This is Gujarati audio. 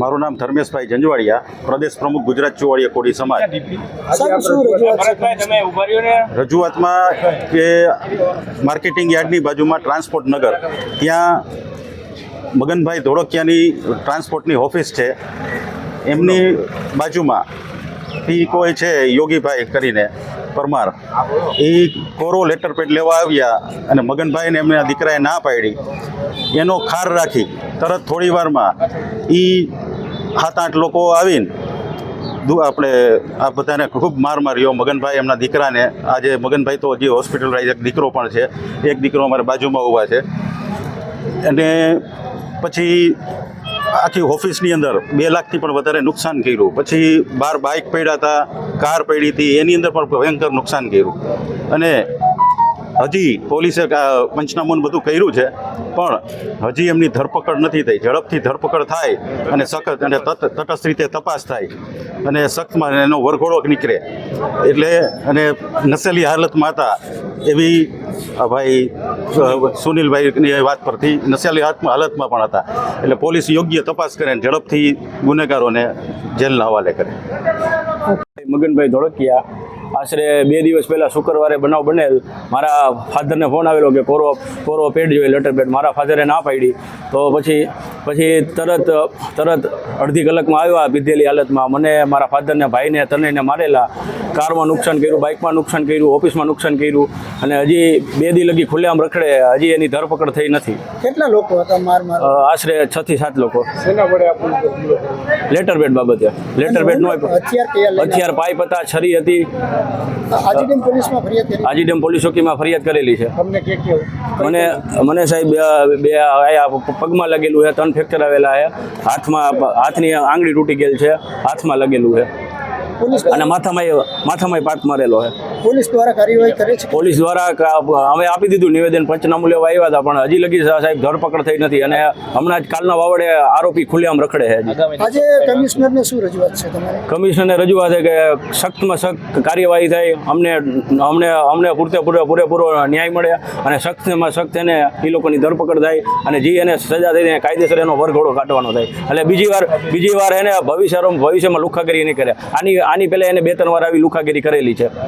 મારું નામ ધર્મેશભાઈ જંજવાડિયા પ્રદેશ પ્રમુખ ગુજરાત ચુવાડિયા કોડી સમાજ. રજૂઆતમાં કે માર્કેટિંગ યાર્ડની બાજુમાં ટ્રાન્સપોર્ટ નગર ત્યાં મગનભાઈ ધોળકિયાની ટ્રાન્સપોર્ટની ઓફિસ છે. એમની બાજુમાં ઈ કોઈ છે યોગીભાઈ કરીને. પરમાર. એ કોરો લેટર પેડ લેવા આવ્યા અને મગનભાઈને એમના દીકરાએ ના પાડી. એનો ખાર રાખી તરત થોડી વારમાં એ સાત આઠ લોકો આવીને આપણે આ બધાને ખૂબ માર માર્યો મગનભાઈ એમના દીકરાને. આજે મગનભાઈ તો હજી હોસ્પિટલાઇઝ એક દીકરો પણ છે. એક દીકરો અમારે બાજુમાં ઊભા છે. અને પછી આખી ઓફિસની અંદર બે લાખથી પણ વધારે નુકસાન કર્યું. પછી બહાર બાઇક પડ્યા હતા, કાર પડી હતી, એની અંદર પણ ભયંકર નુકસાન કર્યું. અને હજી પોલીસે પંચનામું બધું કર્યું છે, પણ હજી એમની ધરપકડ નથી થઈ. ઝડપથી ધરપકડ થાય અને સખત અને તટ- તટસ્થ રીતે તપાસ થાય અને સખ્તમાં એનો વરઘોડો નીકળે. એટલે અને નશેલી હાલતમાં હતા એવી ભાઈ સુનિલભાઈની વાત પરથી નશેલી હાલત- હાલતમાં પણ હતા. એટલે પોલીસ યોગ્ય તપાસ કરે અને ઝડપથી ગુનેગારોને જેલના હવાલે કરે. મગનભાઈ ધોળકિયા આશરે બે દિવસ પહેલા શુક્રવારે બનાવ બનેલ. મારા ફાધરને ફોન આવેલો કે કોરો કોરો પેડ જોઈએ લેટર પેડ મારા ફાધરે ના પાડી. તો પછી પછી તરત તરત અડધી કલાકમાં આવ્યા પીધેલી હાલતમાં. મને મારા ફાધરને ભાઈને તનયને મારેલા. કારમાં નુકસાન કર્યું બાઇકમાં નુકસાન કર્યું ઓફિસમાં નુકસાન કર્યું. અને હજી બે દી લગી ખુલ્લેઆમ રખડે. હજી એની ધરપકડ થઈ નથી. કેટલા લોકો હતા માર આશરે છ થી સાત લોકો. લેટર બેડ બાબતે. લેટર બેડ નો હથિયાર પાઇપ હતા છરી હતી. ફરિયાદ પોલીસ ચોકીમાં ફરિયાદ કરેલી છે. મને મને સાહેબ બે- પગમાં લગેલું છે ત્રણ ફ્રેક્ચર આવેલા છે. હાથમાં હાથની આંગળી તૂટી ગયેલ છે. હાથમાં લગેલું છે. અને માથામાં માથામાં પાક મારેલો છે. પોલીસ દ્વારા કાર્યવાહી કરે છે? પોલીસ દ્વારા અમે આપી દીધું નિવેદન પંચનામું લેવા આવ્યા હતા પણ હજી લગી સાહેબ ધરપકડ થઈ નથી અને હમણાં જ કાલના વાવડે આરોપી ખુલ્લેઆમ રખડે છે. આજે કમિશનરને શું રજૂઆત છે તમારે? કમિશનને રજૂઆત છે કે સખ્તમાં સખ્ત કાર્યવાહી થાય અમને અમને અમને પૂરતે પૂરે પૂરેપૂરો ન્યાય મળે અને સખ્તમાં સખ્ત એને એ લોકોની ધરપકડ થાય અને જે એને સજા થઈને કાયદેસર એનો વરઘોડો કાઢવાનો થાય. એટલે બીજી વાર બીજી વાર એને ભવિષ્યમાં ભવિષ્યમાં લુખાગીરી નહીં કરે. આની આની પહેલાં એને બે ત્રણ વાર આવી લુખાગીરી કરેલી છે.